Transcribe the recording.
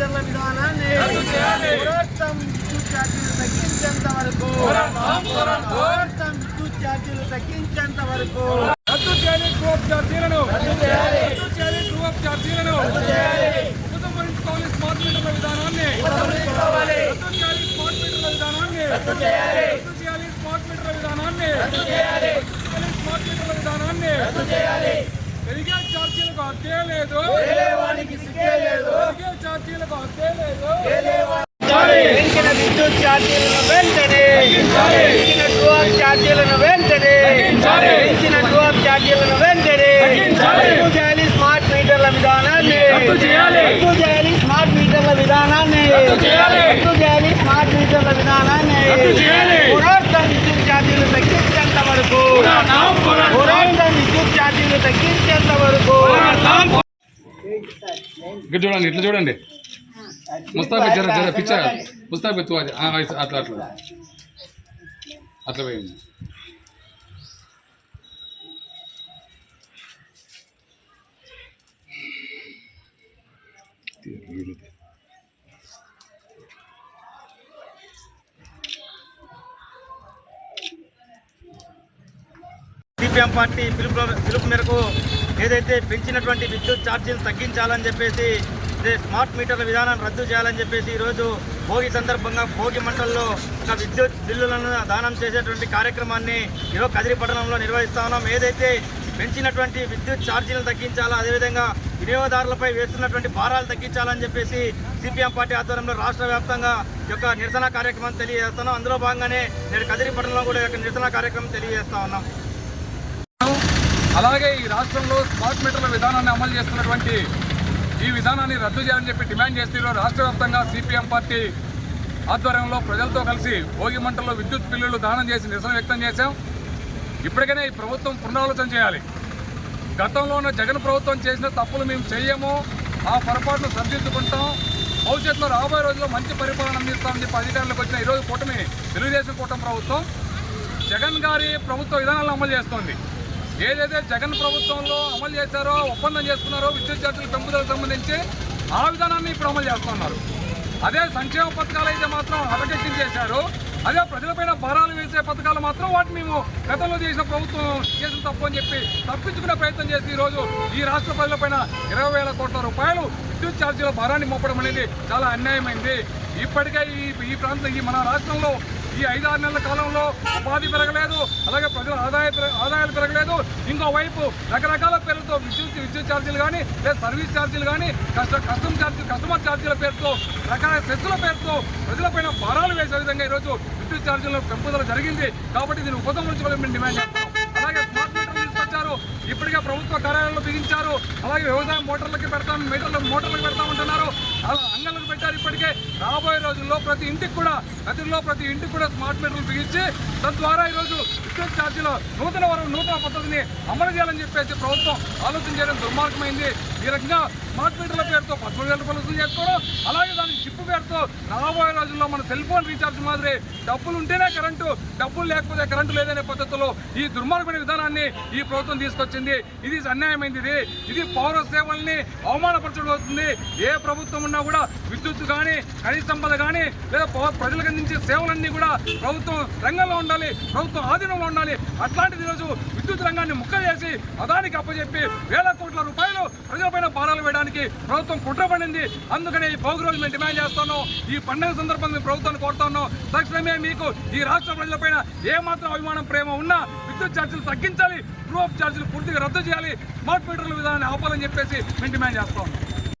చేయాలి విధానాన్ని రద్దు పోరాటం విద్యుత్ ఛార్జీలు తగ్గించేంత వరకు పోరాడతాం, పోరాటం విద్యుత్ ఛార్జీలు తగ్గించేంత వరకు రద్దు చేయాలి ట్రూప్ ఛార్జీలను రద్దు చేయాలి. రద్దు చేయాలి ట్రూప్ ఛార్జీలను రద్దు చేయాలి. ఉపసంహరించుకోవాలి స్మార్ట్ మీటర్ల విధానాన్ని రద్దు చేయాలి స్మార్ట్ మీటర్ల విధానాన్ని రద్దు చేయాలి. రద్దు చేయాలి స్మార్ట్ మీటర్ల విధానాన్ని రద్దు చేయాలి. స్మార్ట్ మీటర్ల విధానాన్ని రద్దు చేయాలి పెరిగే ఛార్జీలకు అర్థం లేదు ఛార్జీలకు హత్యే లేదు పెంచిన విద్యుత్ ఛార్జీలను వెంటనే పెంచిన డ్రోప్ ఛార్జీలను వెంటనే. పెంచిన డ్రోప్ ఛార్జీలను వెంటనే. రద్దు చేయాలి స్మార్ట్ మీటర్ల విధానాన్ని రద్దు చేయాలి. స్మార్ట్ మీటర్ల విధానాన్ని రద్దు చేయాలి. స్మార్ట్ మీటర్ల విధానాన్ని రద్దు చేయాలి. పోరాటం విద్యుత్ ఛార్జీలు తగ్గించేంత వరకు పోరాడతాం, పోరాడతాం. పోరాటం విద్యుత్ ఛార్జీలు తగ్గించేంత వరకు ఇక్కడ చూడండి ఇట్లా చూడండి. ముస్తాబ్ జర జర పిచ్చర్ ముస్తాబ్ ఎత్తు అట్లా అట్లా. అట్లా పోయింది. సిపిఎం పార్టీ పిలుపు పిలుపు మేరకు ఏదైతే పెంచినటువంటి విద్యుత్ ఛార్జీలు తగ్గించాలని చెప్పేసి స్మార్ట్ మీటర్ల విధానాన్ని రద్దు చేయాలని చెప్పేసి ఈరోజు భోగి సందర్భంగా భోగి మంటల్లో ఒక విద్యుత్ బిల్లులను దానం చేసేటువంటి కార్యక్రమాన్ని ఈరోజు కదిరి పట్టణంలో నిర్వహిస్తా ఉన్నాం. ఏదైతే పెంచినటువంటి విద్యుత్ ఛార్జీలను తగ్గించాలా అదేవిధంగా వినియోగదారులపై వేస్తున్నటువంటి భారాలు తగ్గించాలని చెప్పేసి సిపిఎం పార్టీ ఆధ్వర్యంలో రాష్ట్ర వ్యాప్తంగా యొక్క నిరసన కార్యక్రమం తెలియజేస్తున్నాం. అందులో భాగంగానే నేను కదిరి పట్టణంలో కూడా యొక్క నిరసన కార్యక్రమం తెలియజేస్తా ఉన్నాం. అలాగే ఈ రాష్ట్రంలో స్మార్ట్ మీటర్ల విధానాన్ని అమలు చేస్తున్నటువంటి ఈ విధానాన్ని రద్దు చేయాలని చెప్పి డిమాండ్ చేస్తూ రాష్ట్ర వ్యాప్తంగా సిపిఎం పార్టీ ఆధ్వర్యంలో ప్రజలతో కలిసి భోగి మంటల్లో విద్యుత్ బిల్లులు దానం చేసి నిరసన వ్యక్తం చేశాం. ఇప్పటికైనా ఈ ప్రభుత్వం పునరాలోచన చేయాలి. గతంలో ఉన్న జగన్ ప్రభుత్వం చేసిన తప్పులు మేము చేయము. ఆ పొరపాటును సరిదిద్దుకుంటాం. భవిష్యత్తులో రాబోయే రోజుల్లో మంచి పరిపాలన అందిస్తామని చెప్పి అధికారులకు వచ్చిన ఈరోజు కూటమి తెలుగుదేశం కూటమి ప్రభుత్వం జగన్ గారి ప్రభుత్వ విధానాలను అమలు చేస్తోంది. ఏదైతే జగన్ ప్రభుత్వంలో అమలు చేశారో ఒప్పందం చేసుకున్నారో విద్యుత్ ఛార్జీల పెంపుదలకు సంబంధించి ఆ విధానాన్ని ఇప్పుడు అమలు చేస్తున్నారు అదే సంక్షేమ పథకాలు అయితే మాత్రం అటకెక్కించేశారు అదే ప్రజలపైన భారాలు వేసే పథకాలు మాత్రం వాటిని మేము గతంలో చేసిన ప్రభుత్వం చేసిన తప్పు అని చెప్పి తప్పించుకునే ప్రయత్నం చేసి ఈరోజు ఈ రాష్ట్ర ప్రజలపైన ఇరవై వేల కోట్ల రూపాయలు విద్యుత్ ఛార్జీల భారాన్ని మోపడం అనేది చాలా అన్యాయమైంది. ఇప్పటికే ఈ ఈ ప్రాంతం ఈ మన రాష్ట్రంలో ఈ ఐదారు నెలల కాలంలో ఉపాధి పెరగలేదు అలాగే ప్రజల ఆదాయ ఆదాయాలు పెరగలేదు. ఇంకోవైపు రకరకాల పేర్లతో విద్యుత్ విద్యుత్ ఛార్జీలు కానీ లేదా సర్వీస్ ఛార్జీలు కానీ కష్ట కస్టమ్ ఛార్జీ కస్టమర్ ఛార్జీల పేరుతో రకరకాల సెస్సుల పేరుతో ప్రజలపైన భారాలు వేసే విధంగా ఈరోజు విద్యుత్ ఛార్జీలను పెంపుదల జరిగింది. కాబట్టి దీన్ని ఉపసంహరించుకోవాలని మేము డిమాండ్ చేస్తాం అలాగే తీసుకొచ్చారు. ఇప్పటికే ప్రభుత్వ కార్యాలయంలో బిగించారు. అలాగే వ్యవసాయ మోటార్లకి పెడతాం మీటర్లు మోటార్లకు పెడతామంటున్నారు అంగళ్ళకు పెట్టారు ఇప్పటికే. రాబోయే రోజుల్లో ప్రతి ఇంటికి కూడా గదిలో ప్రతి ఇంటికి కూడా స్మార్ట్ మీటర్లు బిగించి తద్వారా ఈరోజు విద్యుత్ ఛార్జీలో నూతన వరం నూతన పద్ధతిని అమలు చేయాలని చెప్పేసి ప్రభుత్వం ఆలోచన చేయడం దుర్మార్గమైంది. ఈ రకంగా స్మార్ట్ మీటర్ల పేరుతో పదమూడు వేల రూపాయలు వసూలు చేసుకోవడం అలాగే దాని చిప్పు పేరుతో రాబోయే రోజుల్లో మన సెల్ ఫోన్ రీఛార్జ్ మాదిరి డబ్బులు ఉంటేనే కరెంటు డబ్బులు లేకపోతే కరెంటు లేదనే పద్ధతిలో ఈ దుర్మార్గమైన విధానాన్ని ఈ ప్రభుత్వం తీసుకొచ్చింది. ఇది అన్యాయమైంది ఇది. ఇది పౌర సేవల్ని అవమానపరచడం అవుతుంది ఏ ప్రభుత్వం ఉన్నా కూడా విద్యుత్ కానీ ఖనిజ సంపద కానీ లేదా పౌ- ప్రజలకు అందించే సేవలన్నీ కూడా ప్రభుత్వం రంగంలో ఉండాలి ప్రభుత్వం ఆధీనంలో ఉండాలి. అట్లాంటిది ఈరోజు విద్యుత్ రంగాన్ని ముక్క చేసి అదానికి అప్పచెప్పి వేల కోట్ల రూపాయలు ప్రజలపైన చేసి వేయడానికి ప్రభుత్వం కుట్రపడింది అందుకనే ఈ భోగి రోజు మేము డిమాండ్ చేస్తున్నాం. ఈ పండుగ సందర్భంగా మేము ప్రభుత్వాన్ని కోరుతున్నాం తక్షణమే మీకు ఈ రాష్ట్ర ప్రజలపైన ఏమాత్రం అభిమానం ప్రేమ ఉన్నా విద్యుత్ ఛార్జీలు తగ్గించాలి. ప్రూఫ్ ఛార్జీలు పూర్తిగా రద్దు చేయాలి. స్మార్ట్ మీటర్ల విధానాన్ని ఆపాలని చెప్పేసి మేము డిమాండ్ చేస్తా ఉన్నాం.